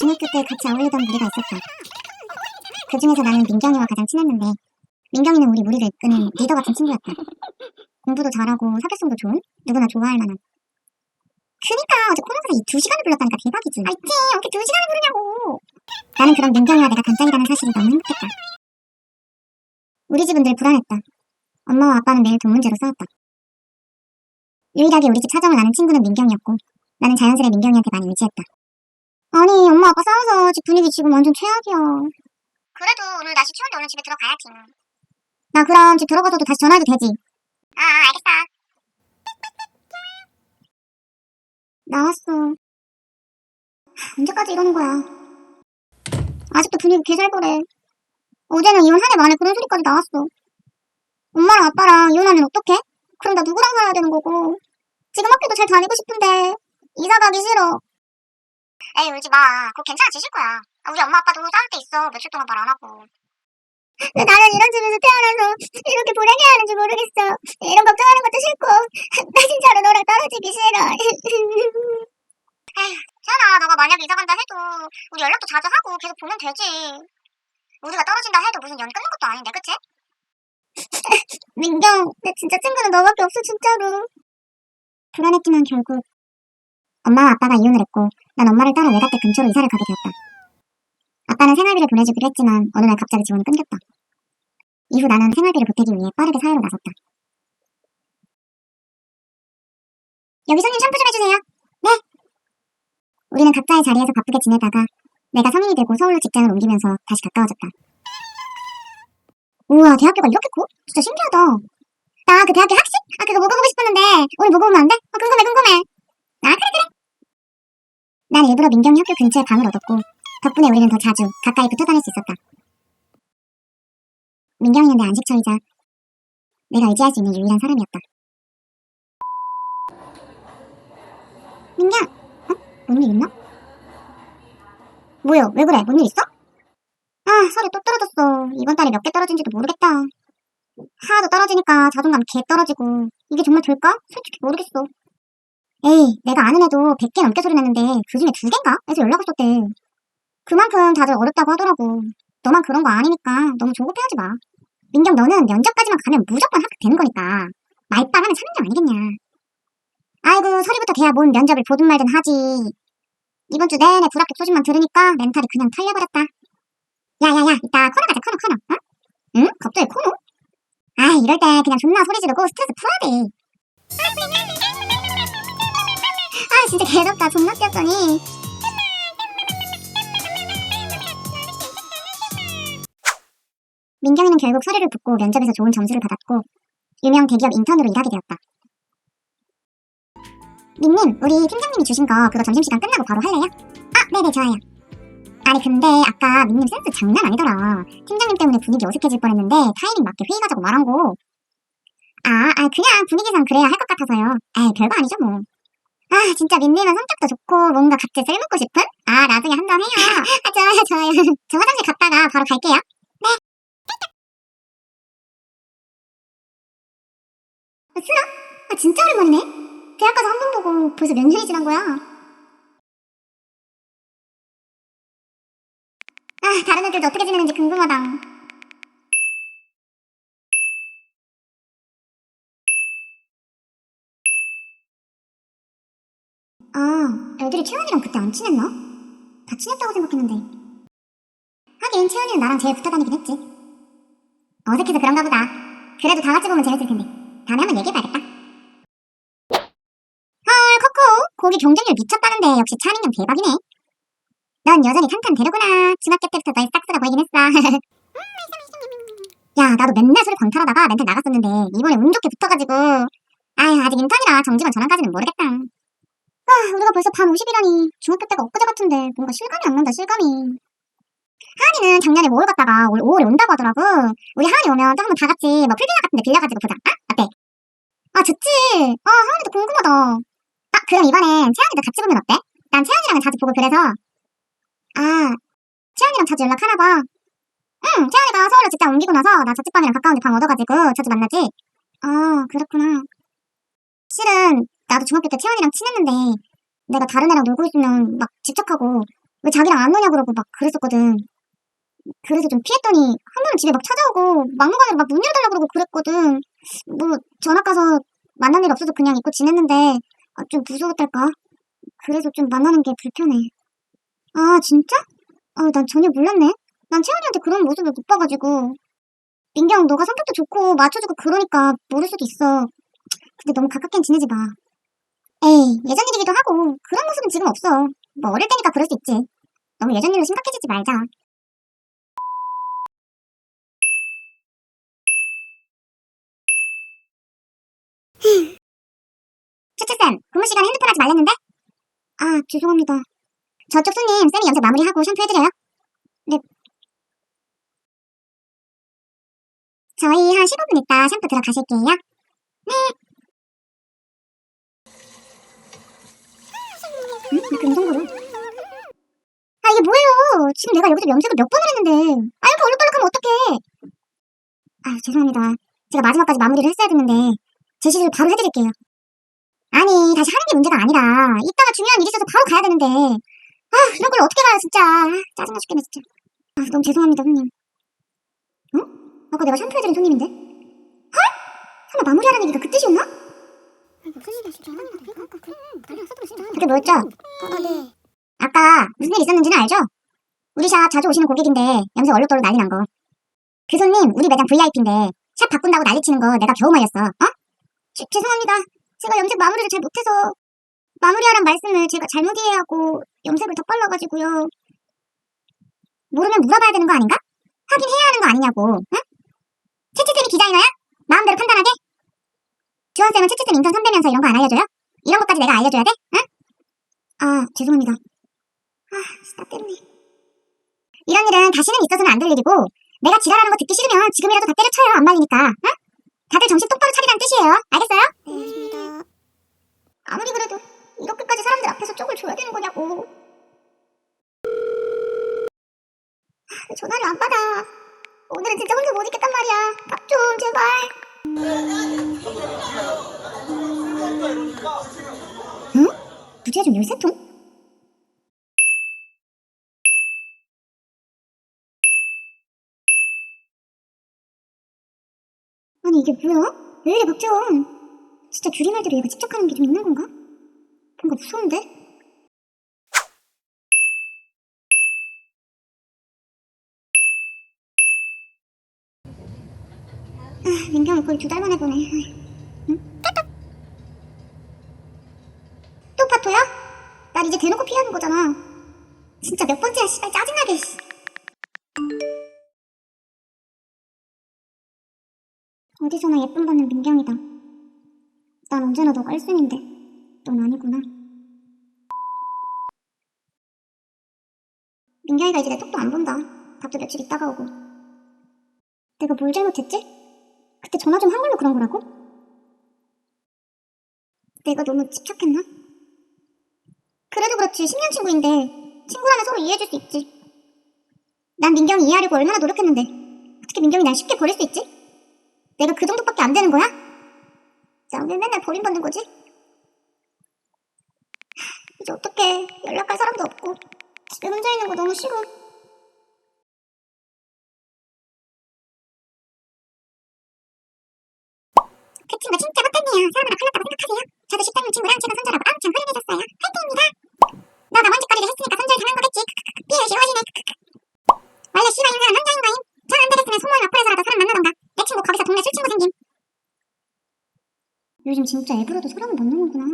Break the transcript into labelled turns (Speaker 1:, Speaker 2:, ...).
Speaker 1: 중학교 때 같이 어울리던 무리가 있었다. 그 중에서 나는 민경이와 가장 친했는데 민경이는 우리 무리를 이끄는 리더 같은 친구였다. 공부도 잘하고 사교성도 좋은 누구나 좋아할 만한. 그니까 어제 코너에서 이두 시간을 불렀다니까 대박이지. 아 있지 어떻게 두 시간을 부르냐고. 나는 그런 민경이와 내가 단짝이라는 사실이 너무 행복했다. 우리 집은 늘 불안했다. 엄마와 아빠는 매일 돈 문제로 싸웠다. 유일하게 우리 집 사정을 아는 친구는 민경이었고 나는 자연스레 민경이한테 많이 의지했다. 아니 엄마 아빠 싸워서 집 분위기 지금 완전 최악이야. 그래도 오늘 날씨 추운데 오늘 집에 들어가야지. 나 그럼 집 들어가서도 다시 전화해도 되지. 아 알겠어. 나왔어. 언제까지 이러는 거야? 아직도 분위기 개살벌해. 어제는 이혼 한 해 만에 그런 소리까지 나왔어. 엄마랑 아빠랑 이혼하면 어떡해? 그럼 나 누구랑 살아야 되는 거고. 지금 학교도 잘 다니고 싶은데 이사 가기 싫어. 에이 울지 마. 그거 괜찮아지실 거야. 아, 우리 엄마 아빠도 싸울 때 있어. 며칠 동안 말 안 하고. 나는 이런 집에서 태어나서 이렇게 불행해 하는지 모르겠어. 이런 걱정하는 것도 싫고 나 진짜로 너랑 떨어지기 싫어. 에휴, 태연아 너가 만약에 이사 간다 해도 우리 연락도 자주 하고 계속 보면 되지. 우리가 떨어진다 해도 무슨 연 끊는 것도 아닌데 그치? 민경 내 진짜 친구는 너밖에 없어 진짜로. 불안했지만 결국 엄마와 아빠가 이혼을 했고 난 엄마를 따라 외갓댁 근처로 이사를 가게 되었다. 아빠는 생활비를 보내주기로 했지만 어느 날 갑자기 지원이 끊겼다. 이후 나는 생활비를 보태기 위해 빠르게 사회로 나섰다. 여기 손님 샴푸 좀 해주세요. 네. 우리는 각자의 자리에서 바쁘게 지내다가 내가 성인이 되고 서울로 직장을 옮기면서 다시 가까워졌다. 우와 대학교가 이렇게 커? 진짜 신기하다. 나 그 대학교 학식? 아 그거 먹어보고 싶었는데 오늘 먹어보면 안 돼? 아 궁금해 궁금해. 아 그래 그래. 난 일부러 민경이 학교 근처에 방을 얻었고 덕분에 우리는 더 자주 가까이 붙어 다닐 수 있었다. 민경이는 내 안식처이자 내가 의지할 수 있는 유일한 사람이었다. 민경, 어? 뭔 일 있나? 뭐야, 왜 그래? 뭔 일 있어? 아, 서류 또 떨어졌어. 이번 달에 몇 개 떨어진지도 모르겠다. 하나도 떨어지니까 자존감 개 떨어지고 이게 정말 될까? 솔직히 모르겠어. 에이, 내가 아는 애도 100개 넘게 소리 냈는데 그 중에 두 개인가? 해서 연락 왔었대. 그만큼 다들 어렵다고 하더라고. 너만 그런 거 아니니까 너무 조급해하지 마. 민경 너는 면접까지만 가면 무조건 합격되는 거니까 말빨 하면 사는 게 아니겠냐. 아이고 서류부터 돼야 뭔 면접을 보든 말든 하지. 이번 주 내내 불합격 소식만 들으니까 멘탈이 그냥 털려버렸다. 야야야 이따 코너 가자 코너 코너. 어? 응? 갑자기 코너? 아 이럴 때 그냥 존나 소리 지르고 스트레스 풀어야 돼. 아 진짜 개덥다 존나 뛰었더니 민경이는 결국 서류를 붙고 면접에서 좋은 점수를 받았고 유명 대기업 인턴으로 일하게 되었다. 민님, 우리 팀장님이 주신 거 그거 점심시간 끝나고 바로 할래요? 아, 네네 좋아요. 아니 근데 아까 민님 센스 장난 아니더라. 팀장님 때문에 분위기 어색해질 뻔했는데 타이밍 맞게 회의 가자고 말한 거. 아, 아 그냥 분위기상 그래야 할 것 같아서요. 에이 별거 아니죠 뭐. 아 진짜 민님은 성격도 좋고 뭔가 각자 쓸먹고 싶은? 아 나중에 한잔 해요. 아 좋아요 좋아요. 저 화장실 갔다가 바로 갈게요. 아, 쓰라? 아, 진짜 오랜만이네? 대학 가서 한 번 보고 벌써 몇 년이 지난 거야? 아, 다른 애들도 어떻게 지내는지 궁금하다. 아, 애들이 채원이랑 그때 안 친했나? 다 친했다고 생각했는데. 하긴 채원이는 나랑 제일 붙어 다니긴 했지. 어색해서 그런가 보다. 그래도 다 같이 보면 재밌을 텐데. 다음에 한번 얘기해봐야겠다. 헐, 코코. 고기 경쟁률 미쳤다는데 역시 차민경 대박이네. 넌 여전히 탄탄 대로구나. 중학교 때부터 너의 싹스가 보이긴 했어. 야, 나도 맨날 소리 광탈하다가 멘탈 나갔었는데 이번에 운 좋게 붙어가지고 아휴, 아직 인턴이라 정직원 전환까지는 모르겠다. 아, 우리가 벌써 반 50이라니 중학교 때가 엊그제 같은데 뭔가 실감이 안 난다, 실감이. 하은이는 작년에 5월 갔다가 올 5월에 온다고 하더라고. 우리 하은이 오면 또 한번 다 같이 뭐 풀비나 같은 데 빌려가지고 보자. 아? 어때? 아, 좋지. 아, 하은이도 궁금하다. 아, 그럼 이번엔 채연이도 같이 보면 어때? 난 채연이랑은 자주 보고 그래서. 아, 채연이랑 자주 연락하나 봐. 응, 채연이가 서울로 직장 옮기고 나서 나 자취방이랑 가까운데 방 얻어가지고 자주 만나지. 아, 그렇구나. 실은 나도 중학교 때 채연이랑 친했는데 내가 다른 애랑 놀고 있으면 막 집착하고 왜 자기랑 안 노냐 그러고 막 그랬었거든. 그래서 좀 피했더니 한 번은 집에 막 찾아오고 막무가내로 막 문 열어달라 그러고 그랬거든. 뭐 전학 가서 만난 일 없어서 그냥 잊고 지냈는데 아, 좀 무서웠달까? 그래서 좀 만나는 게 불편해. 아 진짜? 아, 난 전혀 몰랐네. 난 채원이한테 그런 모습을 못 봐가지고. 민경, 너가 성격도 좋고 맞춰주고 그러니까 모를 수도 있어. 근데 너무 가깝게 지내지 마. 에이, 예전 일이기도 하고 그런 모습은 지금 없어. 뭐 어릴 때니까 그럴 수 있지. 너무 예전 일로 심각해지지 말자. 추추쌤, 근무 시간에 핸드폰 하지 말랬는데? 아, 죄송합니다. 저쪽 손님, 쌤이 염색 마무리하고 샴푸 해드려요? 네. 저희 한 15분 있다 샴푸 들어가실게요. 네. 응? 왜 금성거려? 아, 이게 뭐예요? 지금 내가 여기서 염색을 몇 번을 했는데. 아, 이렇게 얼룩덜룩하면 어떡해. 아, 죄송합니다. 제가 마지막까지 마무리를 했어야 됐는데, 제 시술 바로 해드릴게요. 아니, 다시 하는 게 문제가 아니라, 이따가 중요한 일이 있어서 바로 가야 되는데. 아, 이런 걸 어떻게 가요, 진짜. 아, 짜증나 죽겠네, 진짜. 아, 너무 죄송합니다, 손님. 어? 아까 내가 샴푸해드린 손님인데? 헐? 설마 마무리하라는 얘기가 그 뜻이었나? 그게 뭐였죠? 아까 무슨 일 있었는지는 알죠? 우리 샵 자주 오시는 고객인데 염색 얼룩덜룩 난리 난 거. 그 손님 우리 매장 VIP인데 샵 바꾼다고 난리 치는 거 내가 겨우 말렸어. 어? 주- 죄송합니다. 제가 염색 마무리를 잘 못해서 마무리하란 말씀을 제가 잘못 이해하고 염색을 더 빨라가지고요. 모르면 물어봐야 되는 거 아닌가? 확인해야 하는 거 아니냐고. 응? 채채쌤이 디자이너야? 마음대로 판단하게? 주원쌤은 채채쌤 인턴 선배면서 이런 거 안 알려줘요? 이런 것까지 내가 알려줘야 돼? 응? 아, 죄송합니다. 아, 나 때문에. 이런 일은 다시는 있어서는 안 될 일이고, 내가 지랄하는 거 듣기 싫으면 지금이라도 다 때려쳐요. 안 말리니까. 응? 다들 정신 똑바로 차리라는 뜻이에요. 알겠어요? 네, 알겠습니다. 아무리 그래도 이렇게까지 사람들 앞에서 쪽을 줘야 되는 거냐고. 아, 왜 전화를 안 받아. 오늘은 진짜 혼자 못 있겠단 말이야. 답 좀, 제발. 부지에 좀 열쇠통? 아니 이게 뭐야? 왜 이래 박재원? 진짜 줄임말대로 얘가 직접 하는 게 좀 있는 건가? 뭔가 무서운데? 아, 민경이 거의 두달 만에 보네. 응? 따딱! 또 파토야? 날 이제 대놓고 피하는 거잖아. 진짜 몇 번째야, 씨발 짜증나게. 씨. 어디서나 예쁨 받는 민경이다. 난 언제나 너가 1순인데 넌 아니구나. 민경이가 이제 내 톡도 안 본다. 답도 며칠 있다가 오고. 내가 뭘 잘못했지? 그때 전화 좀 한 걸로 그런 거라고? 내가 너무 집착했나? 그래도 그렇지 10년 친구인데 친구라면 서로 이해해줄 수 있지. 난 민경이 이해하려고 얼마나 노력했는데 어떻게 민경이 날 쉽게 버릴 수 있지? 내가 그 정도밖에 안 되는 거야? 자, 왜 맨날 버림받는 거지? 이제 어떡해. 연락할 사람도 없고. 집에 혼자 있는 거 너무 싫어. 그 친구 진짜 못됐네요. 사람마다 걸렸다고 생각하세요? 저도 식당용 친구랑 최근 손절하고 엄청 훈훈해졌어요. 화이팅입니다. 너 나먼 짓거리를 했으니까 손절 당한 거겠지. 피해를 싫어하시네. 원래 씨발 인생은 남자인 거임. 전안 되겠으면 소모임 어플에서라도 사람 만나던가. 내 친구 거기서 동네 술 친구 생김. 요즘 진짜 앱으로도 사람을 만나는구나.